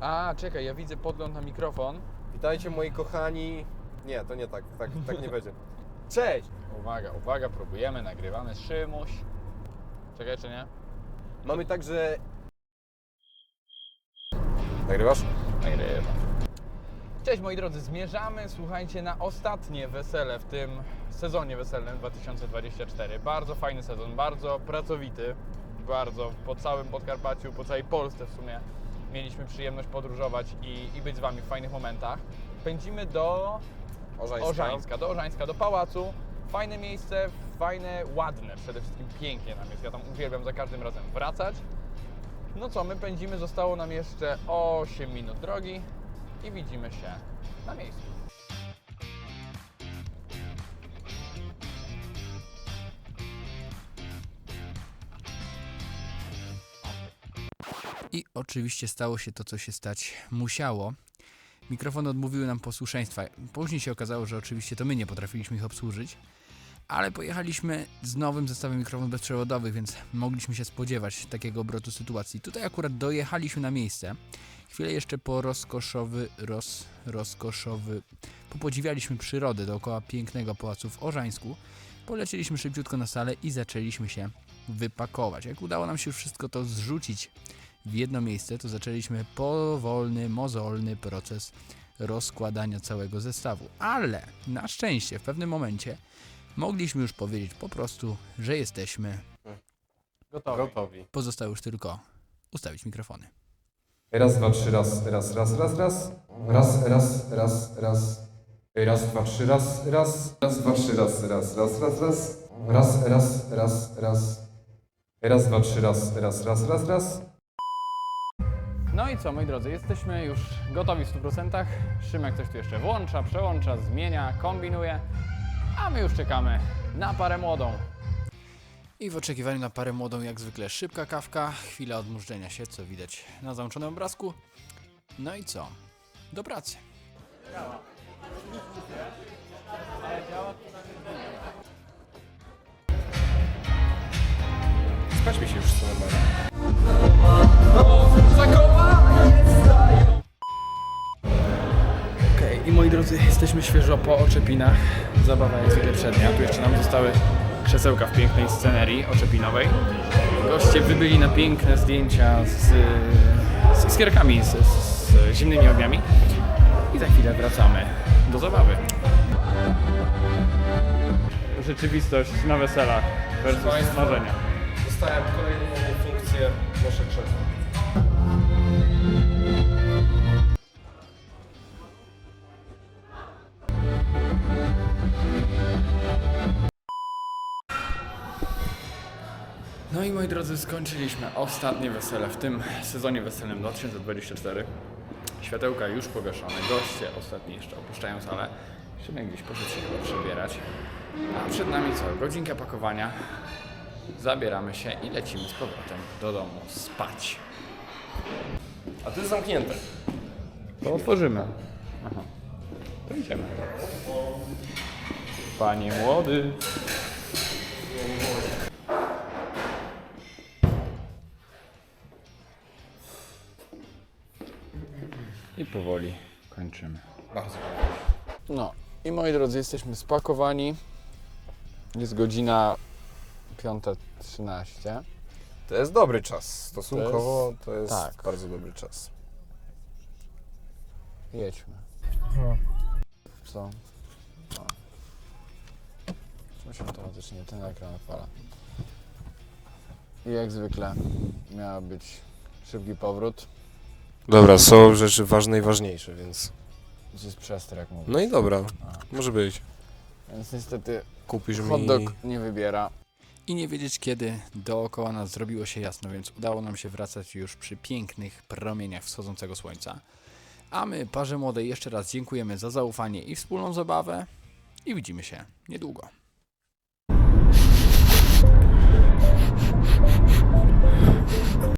A, czekaj, ja widzę podgląd na mikrofon. Witajcie moi kochani. Nie, to nie tak, tak, tak nie będzie. Cześć! Uwaga, uwaga, próbujemy, nagrywamy. Szymuś. Czekaj, czy nie? Mamy także... Nagrywasz? Nagrywam. Cześć moi drodzy, zmierzamy, słuchajcie, na ostatnie wesele w tym sezonie weselnym 2024. Bardzo fajny sezon, bardzo pracowity, bardzo po całym Podkarpaciu, po całej Polsce w sumie mieliśmy przyjemność podróżować i, i być z Wami w fajnych momentach. Pędzimy do Orzańska. Orzańska, do Orzańska, do pałacu. Fajne miejsce, fajne, ładne, przede wszystkim pięknie nam jest. Ja tam uwielbiam za każdym razem wracać. No co, my pędzimy, zostało nam jeszcze 8 minut drogi i widzimy się na miejscu. I oczywiście stało się to, co się stać musiało. Mikrofony odmówiły nam posłuszeństwa. Później się okazało, że oczywiście to my nie potrafiliśmy ich obsłużyć, ale pojechaliśmy z nowym zestawem mikrofonów bezprzewodowych, więc mogliśmy się spodziewać takiego obrotu sytuacji. Tutaj akurat dojechaliśmy na miejsce. Chwilę jeszcze po rozkoszowy, roz, rozkoszowy, popodziwialiśmy przyrodę dookoła pięknego pałacu w Orzańsku. Polecieliśmy szybciutko na salę i zaczęliśmy się wypakować. Jak udało nam się wszystko to zrzucić w jedno miejsce, to zaczęliśmy powolny, mozolny proces rozkładania całego zestawu. Ale na szczęście w pewnym momencie mogliśmy już powiedzieć po prostu, że jesteśmy. Gotowi. Gotowi. Pozostało już tylko ustawić mikrofony. Raz, dwa, trzy, raz, raz, raz, raz, raz. Raz, raz, raz, raz. Raz, dwa, trzy, raz, raz. Raz, dwa, trzy, raz, raz, raz, raz, raz. Raz, raz, raz, raz. Raz, dwa, trzy, raz, raz, raz, raz, raz. No i co, moi drodzy, jesteśmy już gotowi w 100%. Szymek coś tu jeszcze włącza, przełącza, zmienia, kombinuje, a my już czekamy na parę młodą. I w oczekiwaniu na parę młodą, jak zwykle, szybka kawka, chwila odmurzenia się, co widać na załączonym obrazku. No i co? Do pracy. Spać mi się już co normalnie. Drodzy, jesteśmy świeżo po oczepinach. Zabawa jak zwykle przednia. Tu jeszcze nam zostały krzesełka w pięknej scenerii oczepinowej. Goście wybyli na piękne zdjęcia z, z iskierkami, z, z zimnymi ogniami. I za chwilę wracamy do zabawy. Rzeczywistość na weselach versus Państwa. marzenia. Dostałem kolejną No i moi drodzy, skończyliśmy ostatnie wesele w tym sezonie weselnym 2024. Światełka już pogaszone, goście ostatni jeszcze opuszczają salę. Szymek gdzieś poszedł się chyba przebierać. A przed nami co? Godzinka pakowania. Zabieramy się i lecimy z powrotem do domu spać. A to jest zamknięte. To otworzymy. Aha. To idziemy. Panie młody. I powoli kończymy. Bardzo. No i moi drodzy, jesteśmy spakowani. Jest godzina 5.13. To jest dobry czas. Stosunkowo to jest, tak. bardzo dobry czas. Jedźmy. Co? No. Czym się automatycznie ten ekran odpala? I jak zwykle miał być szybki powrót. Dobra, są rzeczy ważne i ważniejsze, więc... To jest przester, jak mówię. No i dobra, może być. Więc niestety Kupisz hot mi... dog nie wybiera. I nie wiedzieć kiedy dookoła nas zrobiło się jasno, więc udało nam się wracać już przy pięknych promieniach wschodzącego słońca. A my, parze młodej, jeszcze raz dziękujemy za zaufanie i wspólną zabawę i widzimy się niedługo.